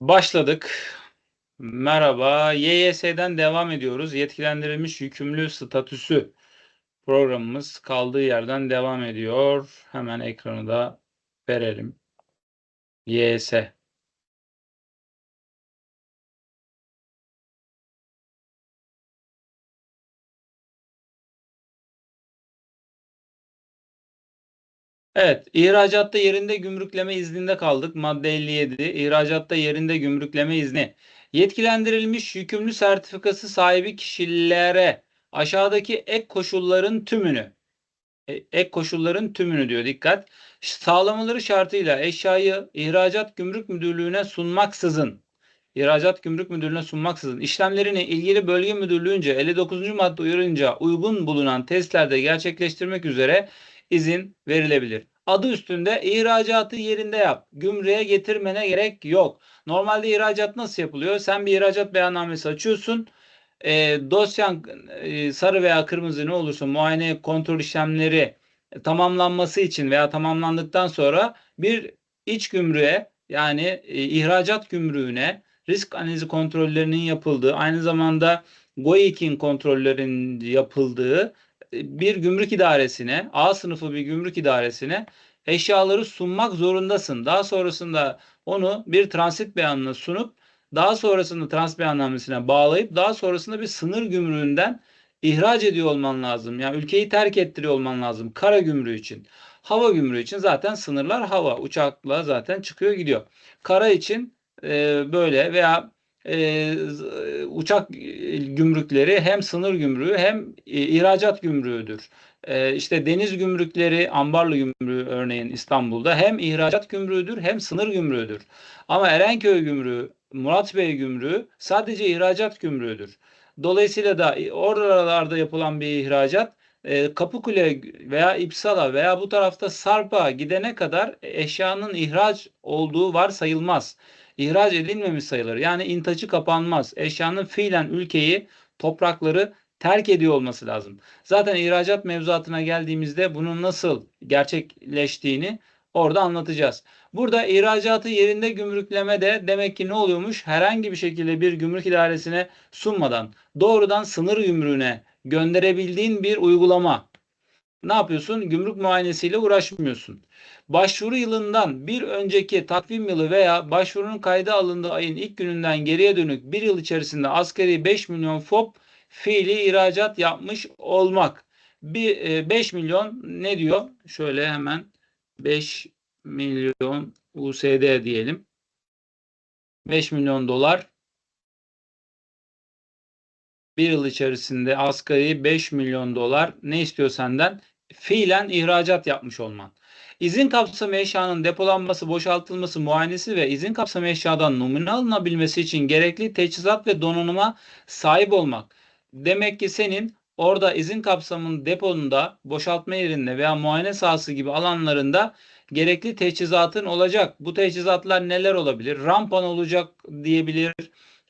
Başladık. Merhaba. YYS'den devam ediyoruz. Yetkilendirilmiş yükümlü statüsü programımız kaldığı yerden devam ediyor. Hemen ekranı da verelim. YYS. Evet, ihracatta yerinde gümrükleme izninde kaldık. Madde 57. İhracatta yerinde gümrükleme izni. Yetkilendirilmiş yükümlü sertifikası sahibi kişilere aşağıdaki ek koşulların tümünü e, ek koşulların tümünü diyor dikkat. Sağlamaları şartıyla eşyayı ihracat gümrük müdürlüğüne sunmaksızın İhracat Gümrük Müdürlüğü'ne sunmaksızın işlemlerini ilgili bölge müdürlüğünce 59. madde uyarınca uygun bulunan testlerde gerçekleştirmek üzere izin verilebilir. Adı üstünde ihracatı yerinde yap. Gümrüğe getirmene gerek yok. Normalde ihracat nasıl yapılıyor? Sen bir ihracat beyannamesi açıyorsun. E, dosyan e, sarı veya kırmızı ne olursa muayene kontrol işlemleri tamamlanması için veya tamamlandıktan sonra bir iç gümrüğe yani e, ihracat gümrüğüne risk analizi kontrollerinin yapıldığı, aynı zamanda GOİK'in kontrollerinin yapıldığı bir gümrük idaresine, A sınıfı bir gümrük idaresine eşyaları sunmak zorundasın. Daha sonrasında onu bir transit beyanına sunup daha sonrasında transit beyannamesine bağlayıp daha sonrasında bir sınır gümrüğünden ihraç ediyor olman lazım. Yani ülkeyi terk ettiriyor olman lazım. Kara gümrüğü için. Hava gümrüğü için zaten sınırlar hava. Uçakla zaten çıkıyor gidiyor. Kara için e, böyle veya e, uçak gümrükleri hem sınır gümrüğü hem ihracat gümrüğüdür. E, işte deniz gümrükleri, ambarlı gümrüğü örneğin İstanbul'da hem ihracat gümrüğüdür hem sınır gümrüğüdür. Ama Erenköy gümrüğü, Murat Bey gümrüğü sadece ihracat gümrüğüdür. Dolayısıyla da oralarda yapılan bir ihracat e, Kapıkule veya İpsala veya bu tarafta Sarp'a gidene kadar eşyanın ihraç olduğu varsayılmaz ihraç edilmemiş sayılır. Yani intacı kapanmaz. Eşyanın fiilen ülkeyi, toprakları terk ediyor olması lazım. Zaten ihracat mevzuatına geldiğimizde bunun nasıl gerçekleştiğini orada anlatacağız. Burada ihracatı yerinde gümrükleme de demek ki ne oluyormuş? Herhangi bir şekilde bir gümrük idaresine sunmadan doğrudan sınır gümrüğüne gönderebildiğin bir uygulama. Ne yapıyorsun? Gümrük muayenesiyle uğraşmıyorsun başvuru yılından bir önceki takvim yılı veya başvurunun kayda alındığı ayın ilk gününden geriye dönük bir yıl içerisinde asgari 5 milyon FOB fiili ihracat yapmış olmak. Bir, 5 e, milyon ne diyor? Şöyle hemen 5 milyon USD diyelim. 5 milyon dolar bir yıl içerisinde asgari 5 milyon dolar ne istiyor senden? Fiilen ihracat yapmış olman. İzin kapsamı eşyanın depolanması, boşaltılması, muayenesi ve izin kapsamı eşyadan numune alınabilmesi için gerekli teçhizat ve donanıma sahip olmak. Demek ki senin orada izin kapsamının deponunda, boşaltma yerinde veya muayene sahası gibi alanlarında gerekli teçhizatın olacak. Bu teçhizatlar neler olabilir? Rampan olacak diyebilir.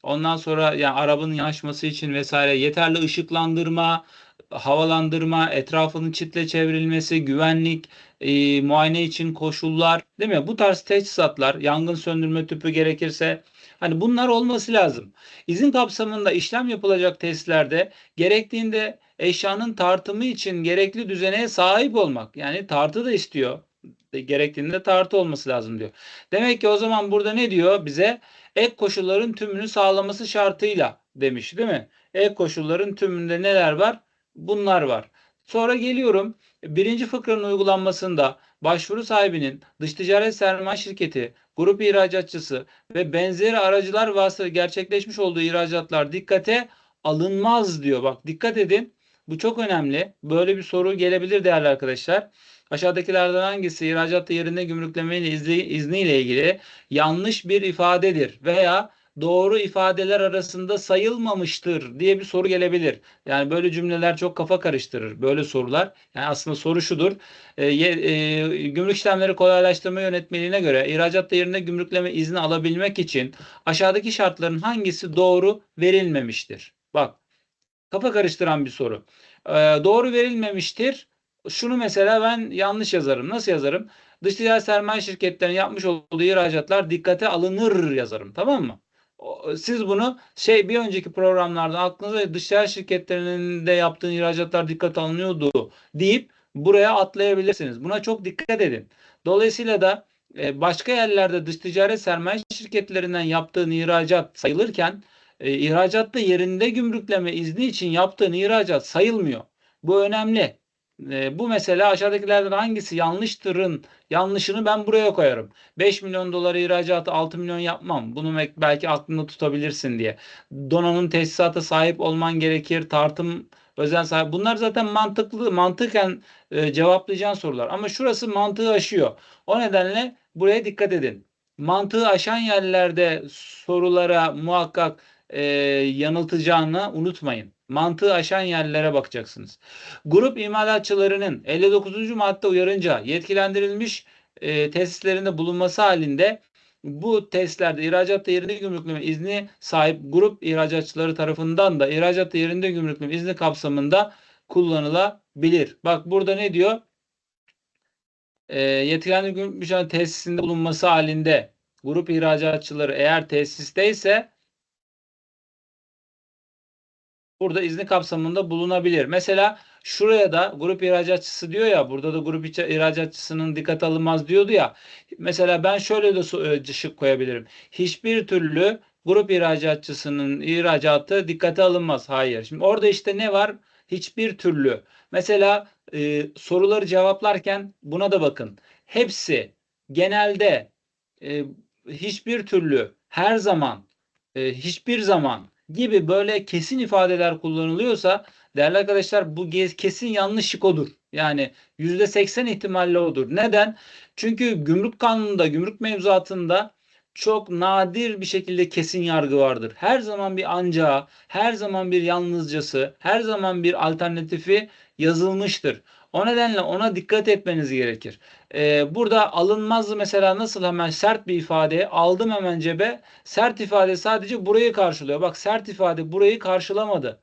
Ondan sonra yani arabanın yanaşması için vesaire yeterli ışıklandırma, havalandırma, etrafının çitle çevrilmesi, güvenlik, e, muayene için koşullar değil mi? Bu tarz teçhizatlar, yangın söndürme tüpü gerekirse hani bunlar olması lazım. İzin kapsamında işlem yapılacak testlerde gerektiğinde eşyanın tartımı için gerekli düzeneye sahip olmak. Yani tartı da istiyor. Gerektiğinde tartı olması lazım diyor. Demek ki o zaman burada ne diyor bize? Ek koşulların tümünü sağlaması şartıyla demiş değil mi? Ek koşulların tümünde neler var? bunlar var. Sonra geliyorum birinci fıkranın uygulanmasında başvuru sahibinin dış ticaret sermaye şirketi, grup ihracatçısı ve benzeri aracılar vasıtasıyla gerçekleşmiş olduğu ihracatlar dikkate alınmaz diyor. Bak dikkat edin. Bu çok önemli. Böyle bir soru gelebilir değerli arkadaşlar. Aşağıdakilerden hangisi ihracatta yerinde gümrükleme izni, izniyle ilgili yanlış bir ifadedir veya doğru ifadeler arasında sayılmamıştır diye bir soru gelebilir. Yani böyle cümleler çok kafa karıştırır. Böyle sorular. Yani aslında soru şudur. E, e, gümrük işlemleri kolaylaştırma yönetmeliğine göre ihracat yerine gümrükleme izni alabilmek için aşağıdaki şartların hangisi doğru verilmemiştir? Bak kafa karıştıran bir soru. E, doğru verilmemiştir. Şunu mesela ben yanlış yazarım. Nasıl yazarım? Dış ticaret sermaye şirketlerinin yapmış olduğu ihracatlar dikkate alınır yazarım. Tamam mı? Siz bunu şey bir önceki programlarda aklınıza dış ticaret şirketlerinin de yaptığı ihracatlar dikkate alınıyordu deyip buraya atlayabilirsiniz. Buna çok dikkat edin. Dolayısıyla da e, başka yerlerde dış ticaret sermaye şirketlerinden yaptığın ihracat sayılırken e, ihracatta yerinde gümrükleme izni için yaptığın ihracat sayılmıyor. Bu önemli. E, bu mesela aşağıdakilerden hangisi yanlıştırın yanlışını ben buraya koyarım. 5 milyon dolar ihracatı 6 milyon yapmam. Bunu belki aklında tutabilirsin diye. Donanım tesisata sahip olman gerekir. Tartım özel sahip. Bunlar zaten mantıklı, mantıken e, cevaplayacağın sorular. Ama şurası mantığı aşıyor. O nedenle buraya dikkat edin. Mantığı aşan yerlerde sorulara muhakkak e, yanıltacağını unutmayın. Mantığı aşan yerlere bakacaksınız. Grup imalatçılarının 59. madde uyarınca yetkilendirilmiş e, tesislerinde bulunması halinde bu tesislerde ihracatta yerinde gümrükleme izni sahip grup ihracatçıları tarafından da ihracatta yerinde gümrükleme izni kapsamında kullanılabilir. Bak burada ne diyor? E, yetkilendirilmiş tesisinde bulunması halinde grup ihracatçıları eğer tesisteyse burada izni kapsamında bulunabilir. Mesela şuraya da grup ihracatçısı diyor ya burada da grup ihracatçısının dikkat alınmaz diyordu ya. Mesela ben şöyle de e, şık koyabilirim. Hiçbir türlü grup ihracatçısının ihracatı dikkate alınmaz. Hayır. Şimdi orada işte ne var? Hiçbir türlü. Mesela e, soruları cevaplarken buna da bakın. Hepsi genelde e, hiçbir türlü her zaman e, hiçbir zaman gibi böyle kesin ifadeler kullanılıyorsa değerli arkadaşlar bu kesin yanlışlık odur. Yani %80 ihtimalle odur. Neden? Çünkü gümrük kanununda, gümrük mevzuatında çok nadir bir şekilde kesin yargı vardır. Her zaman bir ancağı, her zaman bir yalnızcası, her zaman bir alternatifi yazılmıştır. O nedenle ona dikkat etmeniz gerekir. Ee, burada alınmaz mesela nasıl hemen sert bir ifade aldım hemen cebe Sert ifade sadece burayı karşılıyor. Bak sert ifade burayı karşılamadı.